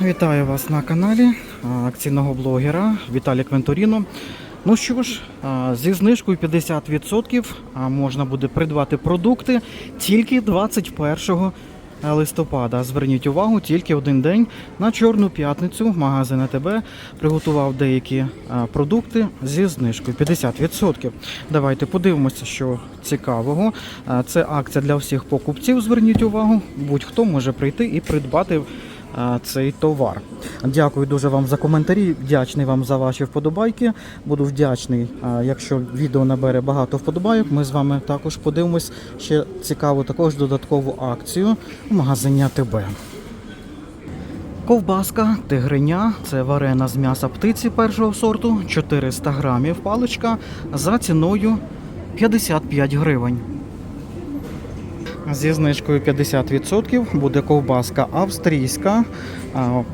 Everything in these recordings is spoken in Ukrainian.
Вітаю вас на каналі акційного блогера Віталік Венторіно. Ну що ж, зі знижкою 50% можна буде придбати продукти тільки 21 листопада. Зверніть увагу, тільки один день на Чорну п'ятницю магазин АТБ приготував деякі продукти зі знижкою 50%. Давайте подивимося, що цікавого. Це акція для всіх покупців. Зверніть увагу, будь-хто може прийти і придбати цей товар. Дякую дуже вам за коментарі. Вдячний вам за ваші вподобайки. Буду вдячний, якщо відео набере багато вподобайок. Ми з вами також подивимось ще цікаву також додаткову акцію у магазині АТБ. Ковбаска, тигриня, це варена з м'яса птиці першого сорту, 400 грамів паличка за ціною 55 гривень. Зі знижкою 50% буде ковбаска австрійська,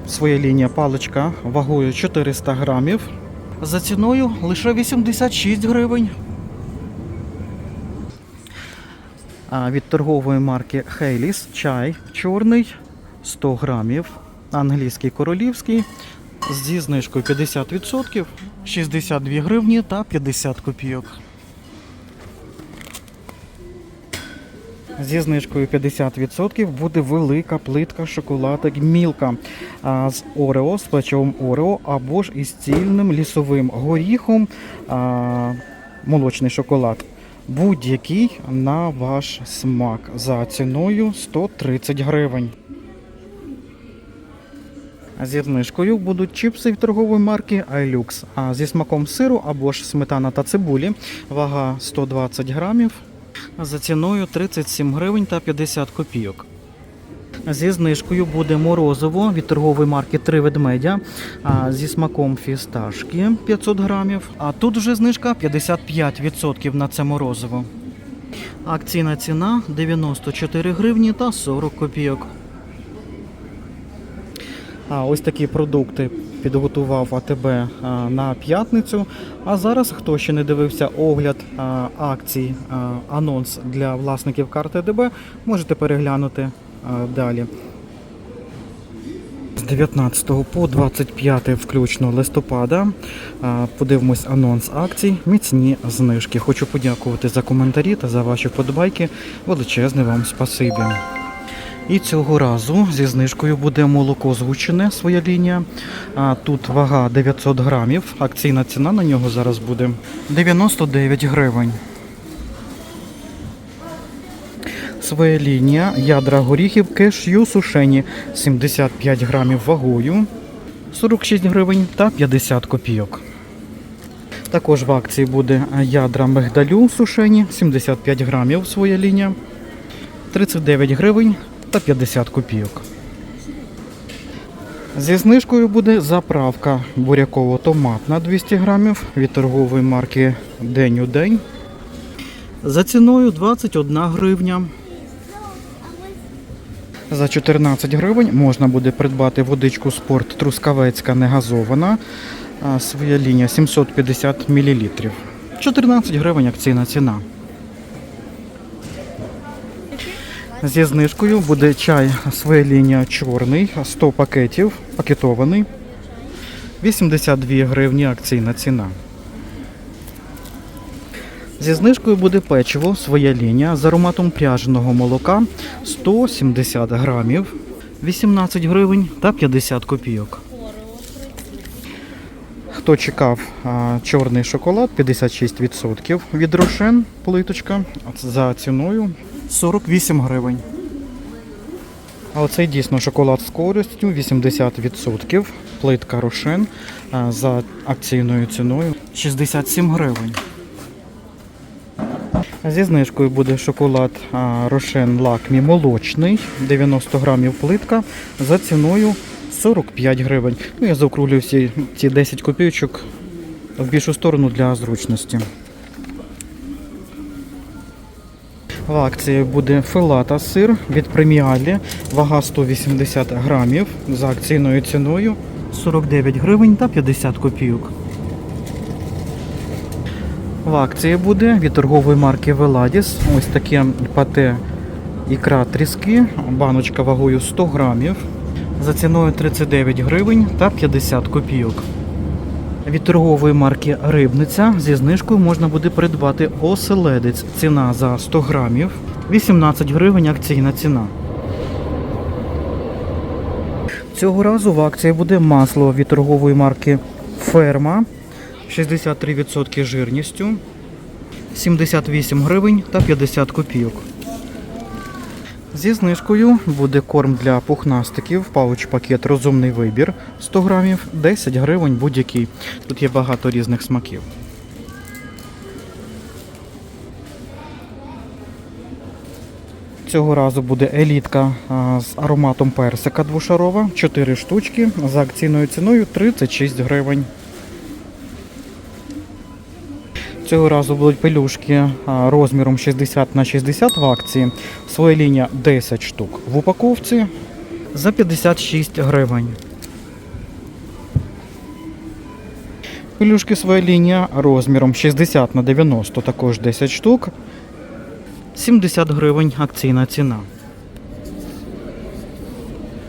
своя лінія паличка вагою 400 грамів. За ціною лише 86 гривень. Від торгової марки Хейліс чай чорний 100 грамів, англійський королівський зі знижкою 50%, 62 гривні та 50 копійок. Зі знижкою 50% буде велика плитка шоколадок Мілка з Орео, з плечовим Орео або ж із цільним лісовим горіхом молочний шоколад. Будь-який на ваш смак за ціною 130 гривень. Зі знижкою будуть чіпси від торгової марки iLux, а зі смаком сиру або ж сметана та цибулі. Вага 120 грамів. За ціною 37 гривень та 50 копійок. Зі знижкою буде морозиво від торгової марки Три ведмедя зі смаком фісташки 500 грамів. А тут вже знижка 55% на це морозиво. Акційна ціна 94 гривні та 40 копійок. А ось такі продукти підготував АТБ на п'ятницю. А зараз, хто ще не дивився огляд акцій, анонс для власників карти АТБ, можете переглянути далі. З 19 по 25 включно листопада подивимось анонс акцій, міцні знижки. Хочу подякувати за коментарі та за ваші вподобайки. Величезне вам спасибі. І цього разу зі знижкою буде молоко згущене, своя лінія. А тут вага 900 грамів. Акційна ціна на нього зараз буде 99 гривень. Своя лінія ядра горіхів кешю сушені 75 грамів вагою 46 гривень та 50 копійок. Також в акції буде ядра мигдалю сушені 75 грамів своя лінія 39 гривень та 50 копійок. Зі знижкою буде заправка буряково-томатна 200 грамів від торгової марки День у день. За ціною 21 гривня. За 14 гривень можна буде придбати водичку спорт Трускавецька негазована. Своя лінія 750 мл. 14 гривень акційна ціна. Зі знижкою буде чай своя лінія чорний, 100 пакетів, пакетований. 82 гривні акційна ціна. Зі знижкою буде печиво, своя лінія з ароматом пряженого молока 170 грамів, 18 гривень та 50 копійок. Хто чекав а, чорний шоколад 56% від Рошен плиточка за ціною 48 гривень. А оцей дійсно шоколад з користю 80%. Плитка Рошен за акційною ціною 67 гривень. Зі знижкою буде шоколад а, Рошен Лакмі молочний, 90 грамів плитка за ціною 45 гривень. Ну, я заокруглюю всі ці 10 копійочок в більшу сторону для зручності. В акції буде филата сир від преміалі, вага 180 грамів за акційною ціною 49 гривень та 50 копійок. В акції буде від торгової марки Веладіс. Ось таке пате ікра тріски, баночка вагою 100 грамів. за ціною 39 гривень та 50 копійок. Від торгової марки Рибниця зі знижкою можна буде придбати оселедець. Ціна за 100 грамів 18 гривень акційна ціна. Цього разу в акції буде масло від торгової марки Ферма 63% жирністю 78 гривень та 50 копійок. Зі знижкою буде корм для пухнастиків, пауч-пакет розумний вибір 100 грамів, 10 гривень будь-який. Тут є багато різних смаків. Цього разу буде елітка з ароматом персика двошарова, 4 штучки за акційною ціною 36 гривень. Цього разу будуть пелюшки розміром 60 на 60 в акції. Своя лінія 10 штук в упаковці за 56 гривень. Пелюшки своя лінія розміром 60 на 90 також 10 штук. 70 гривень акційна ціна.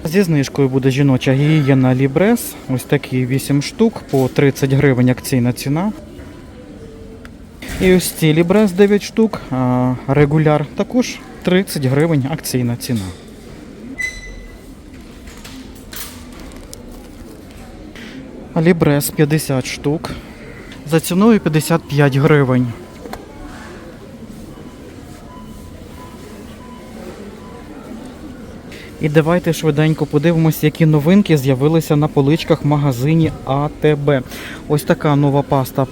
Зі знижкою буде жіноча гігієна Лібрес. Ось такі 8 штук по 30 гривень акційна ціна. І ось ці Лібрес 9 штук, регуляр також 30 гривень акційна ціна. Лібрес 50 штук. За ціною 55 гривень. І давайте швиденько подивимось, які новинки з'явилися на поличках магазині АТБ. Ось така нова паста.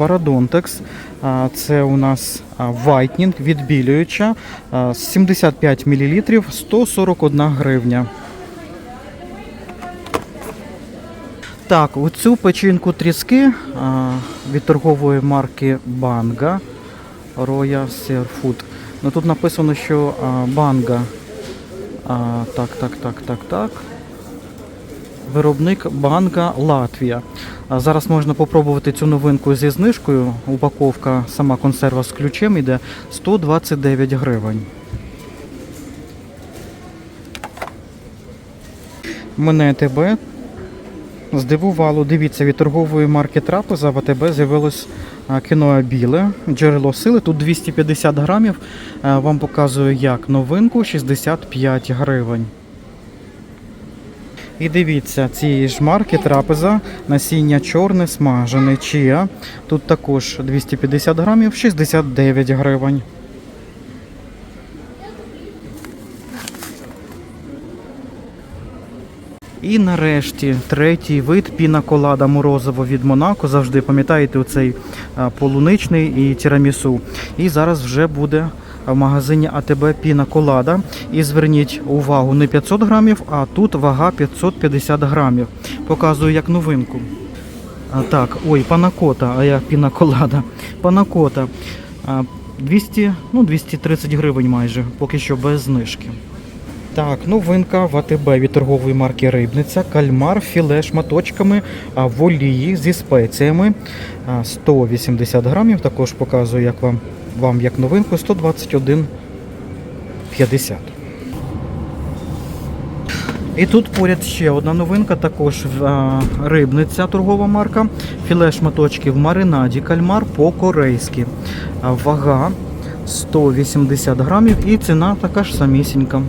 А, Це у нас вайтнінг відбілююча а, 75 мл 141 гривня. Так, оцю печінку тріски від торгової марки Банга Royal Seafood. Ну тут написано, що Банга. А, так, так, так, так, так. Виробник банка Латвія. А зараз можна попробувати цю новинку зі знижкою. Упаковка, сама консерва з ключем йде 129 гривень. Мене АТБ здивувало. Дивіться, від торгової марки Трапеза в АТБ з'явилось кіно біле, джерело сили. Тут 250 грамів. Вам показую як новинку 65 гривень. І дивіться, цієї ж марки трапеза, насіння чорне, смажене, чия. Тут також 250 грамів, 69 гривень. І нарешті третій вид пінаколада морозиво від Монако. Завжди пам'ятаєте оцей полуничний і тірамісу. І зараз вже буде в магазині АТБ пінаколада. І зверніть увагу, не 500 грамів, а тут вага 550 грамів. Показую як новинку. А, так, ой, панакота, а я пінаколада. Панакота. 200, ну 230 гривень майже, поки що без знижки. Так, новинка в АТБ від торгової марки Рибниця. Кальмар, філе шматочками в олії зі спеціями. 180 грамів. Також показую як вам, вам як новинку 121,50. І тут поряд ще одна новинка, також рибниця торгова марка. Філе шматочки в маринаді кальмар по-корейськи. Вага 180 грамів і ціна така ж самісінька.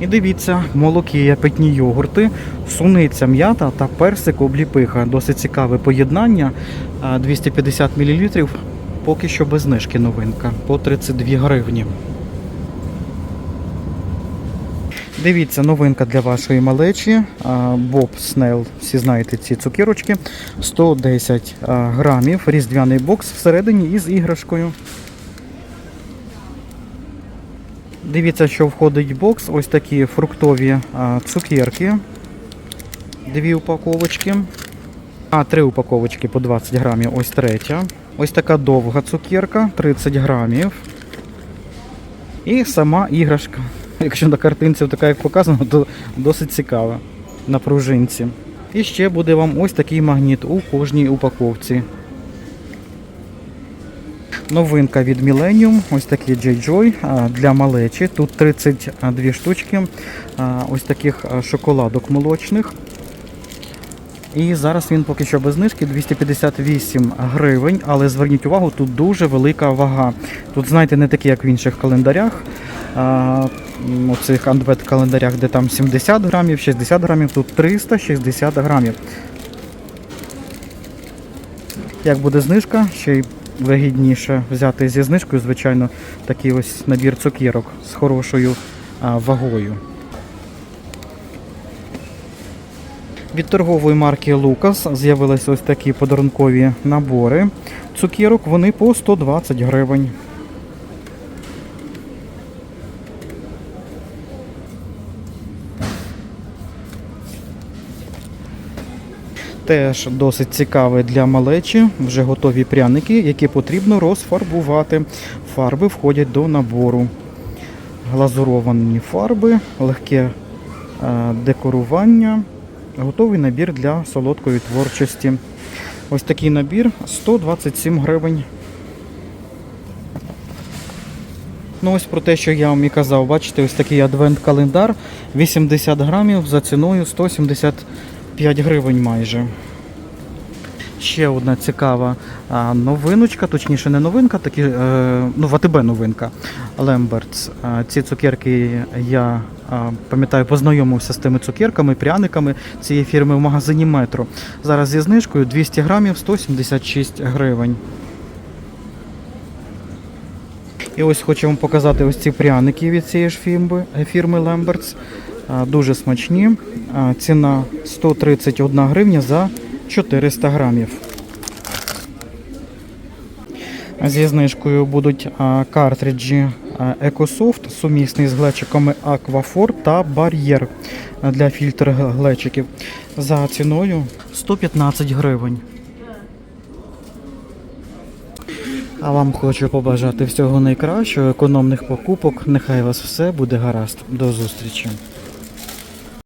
І дивіться, молокія, питні йогурти, суниця м'ята та персик обліпиха. Досить цікаве поєднання. 250 мл. Поки що без знижки новинка по 32 гривні. Дивіться, новинка для вашої малечі. Боб Снел, всі знаєте ці цукерочки. 110 грамів, різдвяний бокс всередині із іграшкою. Дивіться, що входить бокс. Ось такі фруктові цукерки. Дві упаковочки. А, три упаковочки по 20 грамів. Ось третя. Ось така довга цукерка, 30 грамів. І сама іграшка. Якщо на картинці така як показано, то досить цікава. На пружинці. І ще буде вам ось такий магніт у кожній упаковці. Новинка від Millennium, ось такий J-Joy для малечі. Тут 32 штучки ось таких шоколадок молочних. І зараз він поки що без знижки 258 гривень, але зверніть увагу, тут дуже велика вага. Тут, знаєте, не такі, як в інших календарях. У цих адвент календарях, де там 70 грамів, 60 грамів, тут 360 грамів. Як буде знижка, ще й вигідніше взяти зі знижкою, звичайно, такий ось набір цукерок з хорошою вагою. Від торгової марки Лукас з'явилися ось такі подарункові набори. Цукерок вони по 120 гривень. Теж досить цікавий для малечі, вже готові пряники, які потрібно розфарбувати. Фарби входять до набору. Глазуровані фарби, легке е, декорування, готовий набір для солодкої творчості. Ось такий набір 127 гривень. Ну ось про те, що я вам і казав, бачите, ось такий адвент-календар 80 грамів за ціною 175 гривень майже. Ще одна цікава новиночка, точніше не новинка, такі, е, ну в новинка. Лембертс. Ці цукерки я пам'ятаю, познайомився з тими цукерками, пряниками цієї фірми в магазині Метро. Зараз зі знижкою 200 грамів 176 гривень. І ось хочу вам показати ось ці пряники від цієї ж фірми. А, Дуже смачні. Ціна 131 гривня за 400 грамів. Зі знижкою будуть картриджі EcoSoft, сумісний з глечиками Aquafor та Barrier для фільтр глечиків. За ціною 115 гривень. А вам хочу побажати всього найкращого, економних покупок. Нехай вас все буде гаразд. До зустрічі.